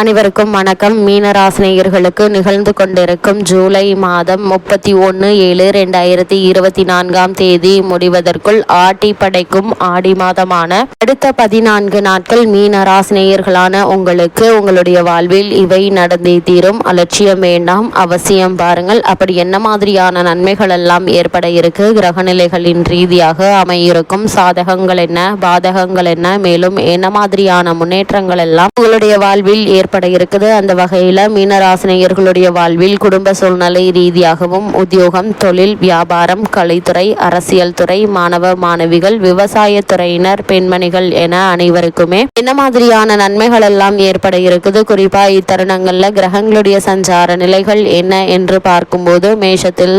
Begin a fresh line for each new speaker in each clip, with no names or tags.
அனைவருக்கும் வணக்கம். மீனராசினியர்களுக்கு நிகழ்ந்து கொண்டிருக்கும் ஜூலை மாதம் முப்பத்தி ஒன்று ஏழு ரெண்டாயிரத்தி இருபத்தி நான்காம் தேதி முடிவதற்குள் ஆட்டி படைக்கும் ஆடி மாதமான அடுத்த பதினான்கு நாட்கள் மீனராசினியர்களான உங்களுக்கு உங்களுடைய வாழ்வில் இவை நடந்தே தீரும். அலட்சியம் வேண்டாம். அவசியம் பாருங்கள். அப்படி என்ன மாதிரியான நன்மைகள் எல்லாம் ஏற்பட இருக்கு? கிரகநிலைகளின் ரீதியாக அமையிருக்கும் சாதகங்கள் என்ன? பாதகங்கள் என்ன? மேலும் என்ன மாதிரியான முன்னேற்றங்கள் எல்லாம் உங்களுடைய வாழ்வில் ஏற்பட இருக்குது. அந்த வகையில் மீனராசினியர்களுடைய வாழ்வில் குடும்ப சூழ்நிலை ரீதியாகவும் உத்தியோகம் தொழில் வியாபாரம் கலைத்துறை அரசியல் துறை மாணவ மாணவிகள் விவசாயத்துறையினர் பெண்மணிகள் என அனைவருக்குமே என்ன மாதிரியான நன்மைகள் எல்லாம் ஏற்பட இருக்குது? குறிப்பாக இத்தருணங்களில் கிரகங்களுடைய சஞ்சார நிலைகள் என்ன என்று பார்க்கும்போது மேஷத்தில்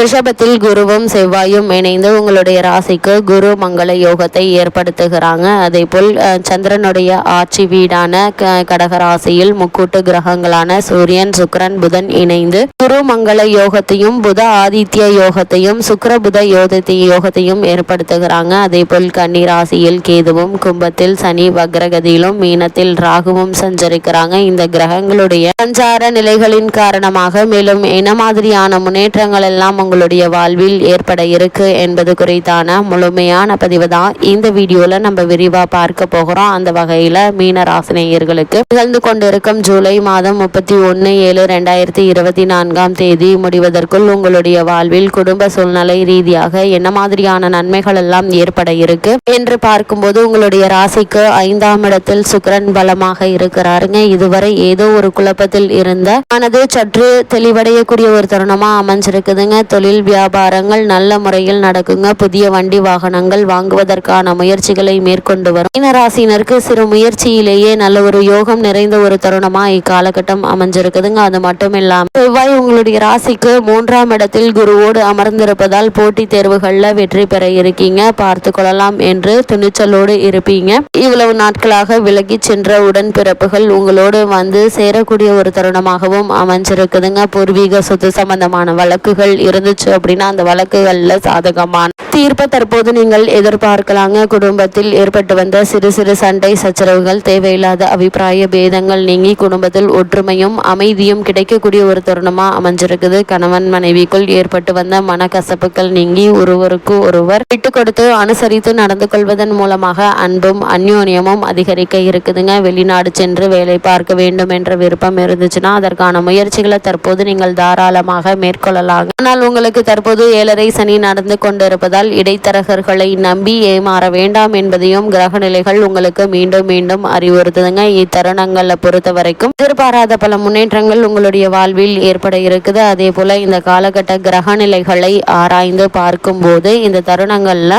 ரிஷபத்தில் குருவும் செவ்வாயும் இணைந்து உங்களுடைய ராசிக்கு குரு மங்கள யோகத்தை ஏற்படுத்துகிறாங்க. அதே போல் சந்திரனுடைய ஆட்சி வீடான கடக ராசியில் முக்கூட்டு கிரகங்களான சூரியன் சுக்கரன் புதன் இணைந்து குரு மங்கள யோகத்தையும் புத ஆதித்ய யோகத்தையும் சுக்கர புத யோகத்தை யோகத்தையும் ஏற்படுத்துகிறாங்க. அதே போல் கன்னி ராசியில் கேதுவும் கும்பத்தில் சனி வக்ரகதியிலும் மீனத்தில் ராகுவும் சஞ்சரிக்கிறாங்க. இந்த கிரகங்களுடைய சஞ்சார நிலைகளின் காரணமாக மேலும் என்ன மாதிரியான முன்னேற்றங்கள் எல்லாம் உங்களுடைய வாழ்வில் ஏற்பட இருக்கு என்பது குறித்தான முழுமையான பதிவு தான் இந்த வீடியோவில் நம்ம விரிவாக பார்க்க போகிறோம். அந்த வகையில் மீன ராசினியர்களுக்கு நிகழ்ந்து கொண்டிருக்கும் ஜூலை மாதம் முப்பத்தி ஒன்று ஏழு ரெண்டாயிரத்தி இருபத்தி நான்காம் தேதி முடிவதற்குள் உங்களுடைய வாழ்வில் குடும்ப சூழ்நிலை ரீதியாக என்ன மாதிரியான நன்மைகள் எல்லாம் ஏற்பட இருக்கு என்று பார்க்கும்போது உங்களுடைய ராசிக்கு ஐந்தாம் இடத்தில் சுக்கரன் பலமாக இருக்கிறாருங்க. இதுவரை ஏதோ ஒரு குழப்பத்தில் இருந்த மனது சற்று தெளிவடையக்கூடிய ஒரு தருணமா அமைஞ்சிருக்குதுங்க. தொழில் வியாபாரங்கள் நல்ல முறையில் நடக்குங்க. புதிய வண்டி வாகனங்கள் வாங்குவதற்கான முயற்சிகளை மேற்கொண்டு வரும். மீனராசினருக்கு சிறு முயற்சியிலேயே நல்ல ஒரு யோகம் நிறைந்த ஒரு தருணமா இக்காலகட்டம் அமைஞ்சிருக்குதுங்க. அது மட்டும் இல்லாம செவ்வாய் உங்களுடைய ராசிக்கு மூன்றாம் இடத்தில் குருவோடு அமர்ந்திருப்பதால் போட்டி தேர்வுகள்ல வெற்றி பெற இருக்கீங்க. பார்த்து கொள்ளலாம் என்று துணிச்சலோடு இருப்பீங்க. இவ்வளவு நாட்களாக விலகி சென்ற உடன்பிறப்புகள் உங்களோடு வந்து சேரக்கூடிய ஒரு தருணமாகவும் அமைஞ்சிருக்குதுங்க. பூர்வீக சொத்து சம்பந்தமான வழக்குகள் இருந்து இருந்துச்சு அப்படின்னா அந்த வழக்குகளில் சாதகமான தீர்ப்பை தற்போது நீங்கள் எதிர்பார்க்கலாங்க. குடும்பத்தில் ஏற்பட்டு வந்த சிறு சிறு சண்டை சச்சரவுகள் தேவையில்லாத அபிப்பிராய பேதங்கள் நீங்கி குடும்பத்தில் ஒற்றுமையும் அமைதியும் கிடைக்கக்கூடிய ஒரு தருணமாக அமைஞ்சிருக்குது. கணவன் மனைவிக்குள் ஏற்பட்டு வந்த மனக்கசப்புகள் நீங்கி ஒருவருக்கு ஒருவர் விட்டு கொடுத்து அனுசரித்து நடந்து கொள்வதன் மூலமாக அன்பும் அந்யோன்யமும் அதிகரிக்க இருக்குதுங்க. வெளிநாடு சென்று வேலை பார்க்க வேண்டும் என்ற விருப்பம் இருந்துச்சுன்னா அதற்கான முயற்சிகளை தற்போது நீங்கள் தாராளமாக மேற்கொள்ளலாம் ஆனால் உங்களுக்கு தற்போது ஏழரை சனி நடந்து கொண்டிருப்பதால் இடைத்தரகர்களை நம்பி ஏமாற வேண்டாம் என்பதையும் கிரக நிலைகள் உங்களுக்கு மீண்டும் மீண்டும் அறிவுறுத்துதுங்க. இத்தருணங்களை பொறுத்த வரைக்கும் எதிர்பாராத பல முன்னேற்றங்கள் உங்களுடைய வாழ்வில் ஏற்பட இருக்குது. அதே போல இந்த காலகட்ட கிரக நிலைகளை ஆராய்ந்து பார்க்கும் போது இந்த தருணங்கள்ல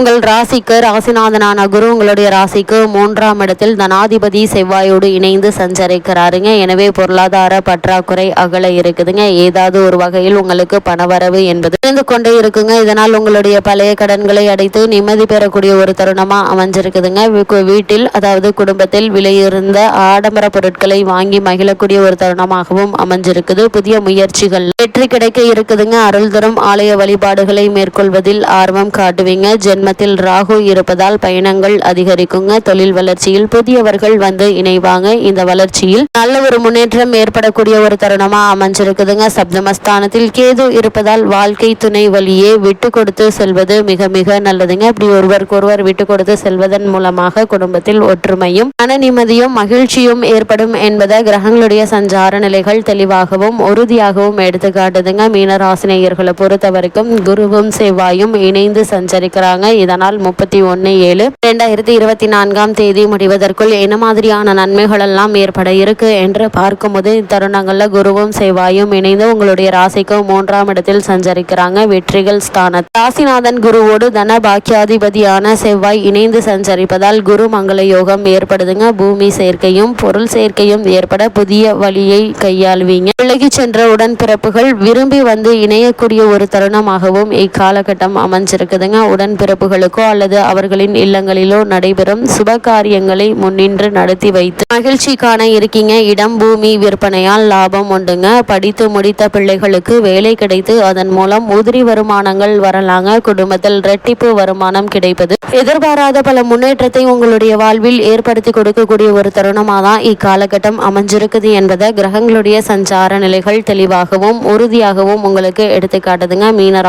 உங்கள் ராசிக்கு ராசிநாதனான குரு உங்களுடைய ராசிக்கு மூன்றாம் இடத்தில் தனாதிபதி செவ்வாயோடு இணைந்து சஞ்சரிக்கிறாருங்க. எனவே பொருளாதார பற்றாக்குறை அகல இருக்குதுங்க. ஏதாவது ஒரு வகையில் உங்களுக்கு வரவு என்பது இருந்து கொண்டே இருக்குங்க. இதனால் உங்களுடைய பழைய கடன்களை அடைத்து நிம்மதி பெறக்கூடிய ஒரு தருணமா அமைஞ்சிருக்குதுங்க. வீட்டில் அதாவது குடும்பத்தில் விலையிருந்த ஆடம்பர பொருட்களை வாங்கி மகிழக்கூடிய ஒரு தருணமாகவும் அமைஞ்சிருக்குது. புதிய முயற்சிகள் வெற்றி கிடைக்க இருக்குதுங்க. அருள் தரும் ஆலய வழிபாடுகளை மேற்கொள்வதில் ஆர்வம் காட்டுவீங்க. ஜென்மத்தில் ராகு இருப்பதால் பயணங்கள் அதிகரிக்குங்க. தொழில் வளர்ச்சியில் புதியவர்கள் வந்து இணைவாங்க. இந்த வளர்ச்சியில் நல்ல ஒரு முன்னேற்றம் ஏற்படக்கூடிய ஒரு தருணமா அமைஞ்சிருக்குதுங்க. சப்தமஸ்தானத்தில் கேது இருப்பதால் வாழ்க்கை துணை வழியே விட்டு கொடுத்து செல்வது மிக மிக நல்லதுங்க. இப்படி ஒருவருக்கு ஒருவர் விட்டு கொடுத்து செல்வதன் மூலமாக குடும்பத்தில் ஒற்றுமையும் மன நிம்மதியும் மகிழ்ச்சியும் ஏற்படும் என்பதை கிரகங்களுடைய சஞ்சார நிலைகள் தெளிவாகவும் உறுதியாகவும் எடுத்துக்காட்டுதுங்க. மீனராசினியர்களை பொறுத்த வரைக்கும் குருவும் செவ்வாயும் இணைந்து சஞ்சரிக்கிறாங்க. இதனால் முப்பத்தி ஒன்று ஏழு. ரெண்டாயிரத்தி இருபத்தி நான்காம் தேதி முடிவதற்குள் என்ன மாதிரியான நன்மைகள் எல்லாம் ஏற்பட இருக்கு என்று பார்க்கும்போது இத்தருணங்கள்ல குருவும் செவ்வாயும் இணைந்து உங்களுடைய ராசிக்கு மூன்றாம் இடத்தில் சஞ்சரிக்கிறாங்க. வெற்றிகள் ஸ்தானம் ராசிநாதன் குருவோடு தன பாக்கியாதிபதியான செவ்வாய் இணைந்து சஞ்சரிப்பதால் குரு மங்கள யோகம் ஏற்படுதுங்க. பூமி சேர்க்கையும் பொருள் சேர்க்கையும் ஏற்பட புதிய வழியை கையாளுவீங்க. விலகி சென்ற உடன்பிறப்புகள் விரும்பி வந்து இணையக்கூடிய ஒரு தருணமாகவும் இக்காலகட்டம் அமைஞ்சிருக்குதுங்க. உடன்பிறப்புகளுக்கோ அல்லது அவர்களின் இல்லங்களிலோ நடைபெறும் சுப காரியங்களை முன்னின்று நடத்தி வைத்து மகிழ்ச்சி காண இருக்கீங்க. இடம் பூமி விற்பனையால் லாபம் உண்டுங்க. படித்து முடித்த பிள்ளைகளுக்கு வேலை கிடைத்து அதன் மூலம் உதிரி வருமானங்கள் வரலாங்க. குடும்பத்தில் ரெட்டிப்பு வருமானம் கிடைப்பது. எதிர்பாராத பல முன்னேற்றத்தை உங்களுடைய வாழ்வில் ஏற்படுத்தி கொடுக்கக்கூடிய ஒரு தருணமாக தான் இக்காலகட்டம் அமைஞ்சிருக்குது என்பதை கிரகங்களுடைய சஞ்சார நிலைகள் தெளிவாகவும் உறுதியாகவும் உங்களுக்கு எடுத்து காட்டுதுங்க. மீன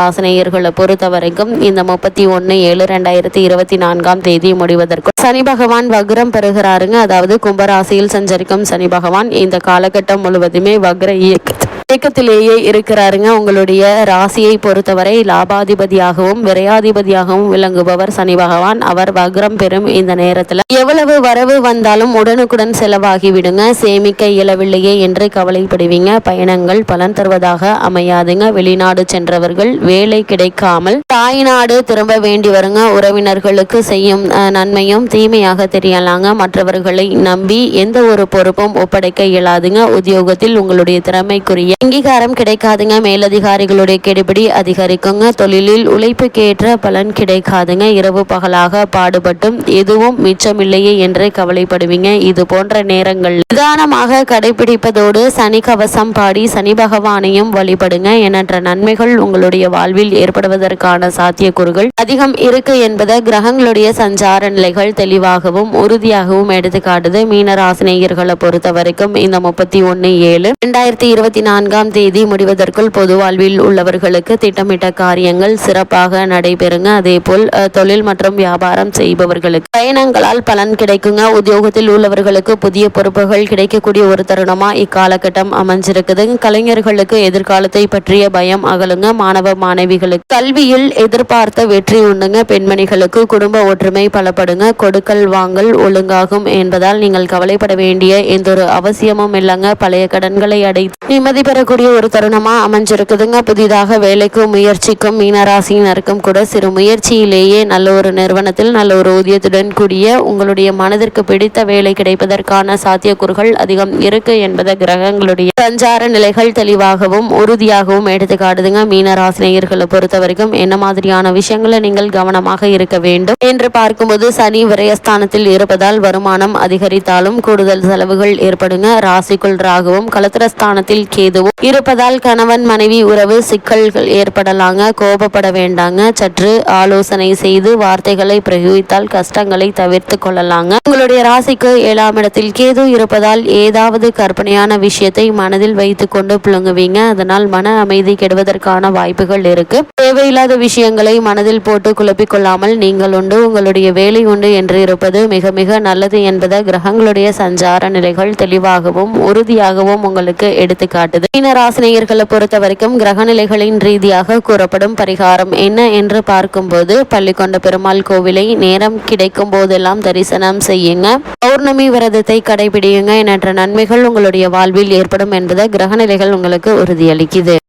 பொறுத்த வரைக்கும் இந்த முப்பத்தி ஒன்று ஏழு ரெண்டாயிரத்தி இருபத்தி நான்காம் தேதி முடிவதற்கு சனி பகவான் வக்ரம் பெறுகிறாருங்க. அதாவது கும்பராசியில் சஞ்சரிக்கும் சனி பகவான் இந்த காலகட்டம் முழுவதுமே வக்ர இயக்க இயக்கத்திலேயே இருக்கிறாருங்க. உங்களுடைய ராசியை பொறுத்தவரை லாபாதிபதியாகவும் விரையாதிபதியாகவும் விளங்குபவர் சனி பகவான். அவர் வக்ரம் பெறும் இந்த நேரத்தில். எவ்வளவு வரவு வந்தாலும் உடனுக்குடன் செலவாகி விடுங்க சேமிக்க இயலவில்லையே என்று கவலைப்படுவீங்க. பயணங்கள் பலன் தருவதாக அமையாதுங்க. வெளிநாடு சென்றவர்கள் வேலை கிடைக்காமல் தாய்நாடு திரும்ப வேண்டி வருங்க. உறவினர்களுக்கு செய்யும் நன்மையும் தீமையாக தெரியலாங்க. மற்றவர்களை நம்பி எந்த ஒரு பொறுப்பும் ஒப்படைக்க இயலாதுங்க. உத்தியோகத்தில் உங்களுடைய திறமைக்குரிய அங்கீகாரம் கிடைக்காதுங்க. மேலதிகாரிகளுடைய கெடுபிடி அதிகரிக்குங்க. தொழிலில் உழைப்புக்கேற்ற பலன் கிடைக்காதுங்க. இரவு பகலாக பாடுபட்டும். எதுவும் மிச்சமில்லையே என்று கவலைப்படுவீங்க. இது போன்ற நேரங்கள் நிதானமாக கடைபிடிப்பதோடு சனி கவசம் பாடி சனி பகவானையும் வழிபடுங்க. எண்ணற்ற நன்மைகள் உங்களுடைய வாழ்வில் ஏற்படுவதற்கான சாத்தியக்கூறுகள் அதிகம் இருக்கு என்பதை கிரகங்களுடைய சஞ்சார நிலைகள் தெளிவாகவும் உறுதியாகவும் எடுத்துக்காட்டுது. மீனராசினியர்களை பொறுத்த வரைக்கும் இந்த முப்பத்தி ஒன்னு ஏழு இரண்டாயிரத்தி இருபத்தி நான்கு நான்காம் தேதி முடிவதற்குள் பொது வாழ்வில் உள்ளவர்களுக்கு திட்டமிட்ட காரியங்கள் சிறப்பாக நடைபெறுங்க. அதே போல் தொழில் மற்றும் வியாபாரம் செய்பவர்களுக்கு பயணங்களால் பலன் கிடைக்குங்க. உத்தியோகத்தில் உள்ளவர்களுக்கு புதிய பொறுப்புகள் கிடைக்கக்கூடிய ஒரு தருணமா இக்காலகட்டம் அமைஞ்சிருக்குது. கலைஞர்களுக்கு எதிர்காலத்தை பற்றிய பயம் அகலுங்க. மாணவ மாணவிகளுக்கு கல்வியில் எதிர்பார்த்த வெற்றி உண்டுங்க. பெண்மணிகளுக்கு குடும்ப ஒற்றுமை பலப்படுங்க. கொடுக்கல் வாங்கல் ஒழுங்காகும் என்பதால் நீங்கள் கவலைப்பட வேண்டிய எந்த ஒரு அவசியமும் இல்லைங்க. பழைய கடன்களை அடைத்து நிம்மதி பெற வரக்கூடிய ஒரு தருணமாக அமைஞ்சிருக்குதுங்க. புதிதாக வேலைக்கும் முயற்சிக்கும் மீனராசினருக்கும் கூட சிறு முயற்சியிலேயே நல்ல ஒரு நிறுவனத்தில் நல்ல ஒரு ஊதியத்துடன் கூடிய உங்களுடைய மனதிற்கு பிடித்த வேலை கிடைப்பதற்கான சாத்தியக்கூறுகள் அதிகம் இருக்கு என்பதை கிரகங்களுடைய சஞ்சார நிலைகள் தெளிவாகவும் உறுதியாகவும் எடுத்து காட்டுதுங்க மீனராசினியர்களை பொறுத்த வரைக்கும் என்ன மாதிரியான விஷயங்களை நீங்கள் கவனமாக இருக்க வேண்டும் என்று பார்க்கும்போது சனி விரயஸ்தானத்தில் இருப்பதால் வருமானம் அதிகரித்தாலும் கூடுதல் செலவுகள் ஏற்படுங்க. ராசிக்குள் ராகவும் கலத்திரஸ்தானத்தில் கேதுவும் இருப்பதால் கணவன் மனைவி உறவு சிக்கல்கள் ஏற்படலாங்க கோபப்பட வேண்டாங்க. சற்று ஆலோசனை செய்து வார்த்தைகளை பிரயோகித்தால் கஷ்டங்களை தவிர்த்து கொள்ளலாங்க. உங்களுடைய ராசிக்கு ஏழாம் இடத்தில் கேது இருப்பதால் ஏதாவது கற்பனையான விஷயத்தை மனதில் வைத்துக்கொண்டு புழுங்குவீங்க. அதனால் மன அமைதி கெடுவதற்கான வாய்ப்புகள் இருக்கு. தேவையில்லாத விஷயங்களை மனதில் போட்டு குழப்பிக்கொள்ளாமல் நீங்கள் உண்டு. உங்களுடைய வேலை உண்டு என்று இருப்பது மிக மிக நல்லது என்பதை கிரகங்களுடைய சஞ்சார நிலைகள் தெளிவாகவும் உறுதியாகவும் உங்களுக்கு எடுத்துக்காட்டுது மீனராசினியர்களை பொறுத்த வரைக்கும் கிரகநிலைகளின் ரீதியாக கூறப்படும் பரிகாரம் என்ன என்று பார்க்கும்போது பள்ளிக்கொண்ட பெருமாள் கோவிலை நேரம் கிடைக்கும் போதெல்லாம் தரிசனம் செய்யுங்க. பௌர்ணமி விரதத்தை கடைபிடியுங்க. எண்ணற்ற நன்மைகள் உங்களுடைய வாழ்வில் ஏற்படும் என்பதை கிரகநிலைகள் உங்களுக்கு உறுதியளிக்குது.